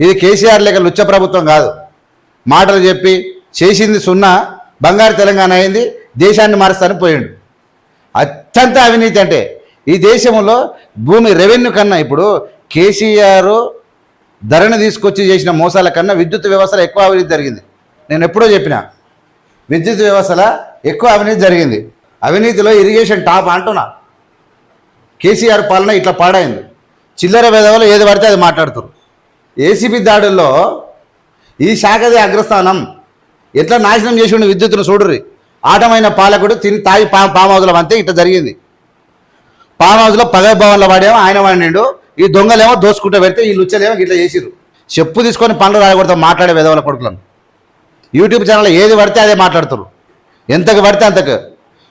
ఇది కేసీఆర్ లేక లుచ్చ ప్రభుత్వం కాదు. మాటలు చెప్పి చేసింది సున్నా బంగారు తెలంగాణ అయింది దేశాన్ని మారుస్తానని పోయిండు. అత్యంత అవినీతి అంటే ఈ దేశంలో భూమి రెవెన్యూ కన్నా ఇప్పుడు కేసీఆర్ ధరను తీసుకొచ్చి చేసిన మోసాల కన్నా విద్యుత్ వ్యవస్థలో ఎక్కువ అవినీతి జరిగింది. నేను ఎప్పుడో చెప్పిన విద్యుత్ వ్యవస్థలో ఎక్కువ అవినీతి జరిగింది. అవినీతిలో ఇరిగేషన్ టాప్ అంటున్నా. కేసీఆర్ పాలన ఇట్లా పాడైంది. చిల్లర వేదవలు ఏది పడితే అది మాట్లాడుతారు ఏసీబీ దాడుల్లో ఈ శాఖది అగ్రస్థానం. ఎట్లా నాశనం చేసి ఉండి విద్యుత్తును చూడుర్రి. ఆటమైన పాలకుడు తిని తాగి పా పామ్ అంతే ఇట్లా జరిగింది. పామ్ పగ భవన్లో వాడేమో ఆయన వాడినాడు ఈ దొంగలేమో దోసుకుంటూ పెడితే ఈ లుచ్చలేమో ఇట్లా చేసిరు చెప్పు తీసుకొని పనులు రాయకూడదు మాట్లాడే విధవల కొడుకులను. యూట్యూబ్ ఛానల్ ఏది పడితే అదే మాట్లాడుతారు ఎంతకు పడితే అంతకు.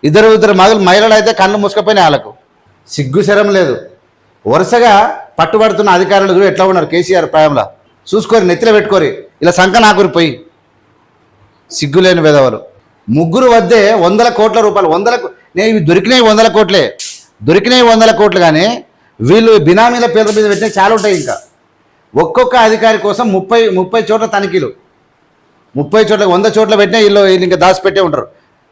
ఇద్దరు ఇద్దరు మగలు మహిళలు అయితే కళ్ళు మూసుకపోయినాయి వాళ్ళకు సిగ్గు శరం లేదు. వరుసగా పట్టుబడుతున్న అధికారులు కూడా ఎట్లా ఉన్నారు కేసీఆర్ ప్రాయంలో? చూసుకొని నెత్తిలో పెట్టుకోరి ఇలా సంఖ నాకురి పోయి సిగ్గులేని విధవలు. ముగ్గురు వద్దే వందల కోట్ల రూపాయలు వందల నేను ఇవి దొరికినవి వందల కోట్లే. దొరికినవి వందల కోట్లు కానీ వీళ్ళు బినామీల పేర్ల మీద పెట్టిన చాలా ఉంటాయి ఇంకా. ఒక్కొక్క అధికారి కోసం ముప్పై ముప్పై చోట్ల తనిఖీలు. ముప్పై చోట్ల వంద చోట్ల పెట్టినా వీళ్ళు వీళ్ళు ఇంకా దాచిపెట్టే ఉంటారు.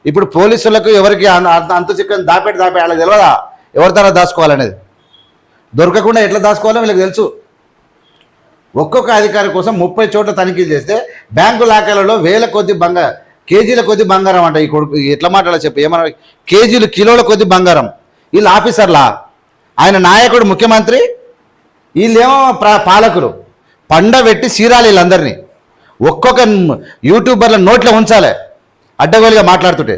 ఇప్పుడు పోలీసులకు ఎవరికి అంత- అంత చిక్కని దాపెట్టి దాపే వాళ్ళకి తెలియదా ఎవరి ద్వారా దాచుకోవాలనేది? దొరకకుండా ఎట్లా దాచుకోవాలో వీళ్ళకి తెలుసు. ఒక్కొక్క అధికారి కోసం ముప్పై చోట్ల తనిఖీలు చేస్తే బ్యాంకు లాకర్లలో వేల కొద్ది బంగారం కేజీల కొద్ది బంగారం అంట ఈ కొడుకు ఎట్లా మాట్లాడాలో చెప్పి. ఏమన్నా కేజీలు కిలోల కొద్ది బంగారం. వీళ్ళు ఆఫీసర్లా? ఆయన నాయకుడు ముఖ్యమంత్రి? వీళ్ళేమో పాలకులు. పండబెట్టి సీరాలి వీళ్ళందరినీ. ఒక్కొక్క యూట్యూబర్ల నోట్లో ఉంచాలి. అడ్డగోలుగా మాట్లాడుతుంటే.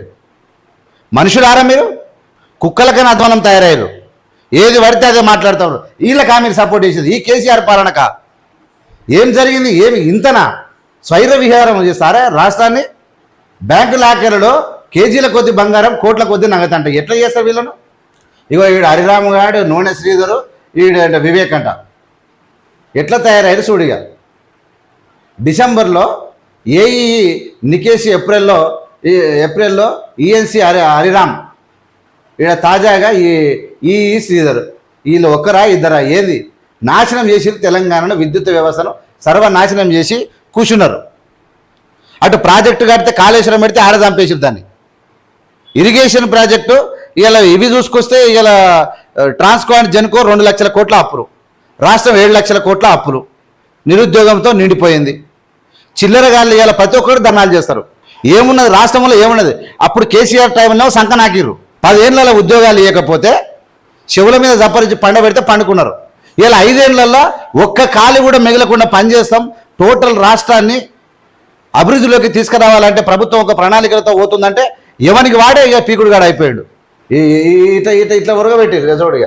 మనుషులారా మీరు? కుక్కలకైనా అధ్వానం తయారయ్యారు. ఏది పడితే అదే మాట్లాడతారు. వీళ్ళకా మీరు సపోర్ట్ చేసేది. ఈ కేసీఆర్ పాలనక. ఏం జరిగింది? ఏమి? ఇంతనా? స్వైర విహారం చేస్తారా రాష్ట్రాన్ని? బ్యాంకు లాకర్లలో కేజీల కొద్ది బంగారం కోట్ల కొద్ది నగదు అంట ఎట్లా చేస్తారు వీళ్ళను? ఇగో వీడు హరిరాము గాడు నూనె శ్రీధరు వీడు వివేక్ అంట. ఎట్లా తయారయ్యారు చూడిగా డిసెంబర్లో ఏఈ నికేష్ ఏప్రిల్లో ఈ ఏప్రిల్లో ఈఎన్సీ హరి హరిరామ్ ఈడ తాజాగా ఈ ఈ శ్రీధర్ వీళ్ళు ఒక్కరా ఇద్దరా? ఏది? నాశనం చేసి తెలంగాణను విద్యుత్ వ్యవస్థను సర్వనాశనం చేసి కూర్చున్నారు. అటు ప్రాజెక్టు కడితే కాళేశ్వరం పెడితే ఆడ చంపేసి దాన్ని. ఇరిగేషన్ ప్రాజెక్టు ఇలా ఇవి చూసుకొస్తే ఇలా ట్రాన్స్కాన్ జెన్కో రెండు లక్షల కోట్ల అప్పులు. రాష్ట్రం ఏడు లక్షల కోట్ల అప్పులు. నిరుద్యోగంతో నిండిపోయింది. చిల్లరగాళ్ళు ఇలా ప్రతి ఒక్కరు ధర్నాలు చేస్తారు. ఏమున్నది? రాష్ట్రంలో ఏమున్నది? అప్పుడు కేసీఆర్ టైంలో సంకనాకిరు పదేళ్ళ ఉద్యోగాలు ఇవ్వకపోతే చెవుల మీద జపరించి పండ పెడితే పండుకున్నారు. ఇలా ఐదేళ్ళలో ఒక్క ఖాళీ కూడా మిగలకుండా పనిచేస్తాం టోటల్ రాష్ట్రాన్ని అభివృద్ధిలోకి తీసుకురావాలంటే ప్రభుత్వం ఒక ప్రణాళికలతో పోతుందంటే ఎవనికి వాడే ఇక పీకుడుగాడు అయిపోయాడు. ఈ- ఈ- ఇట్లా ఇట్లా ఇట్లా ఉరగబెట్టారు చూడు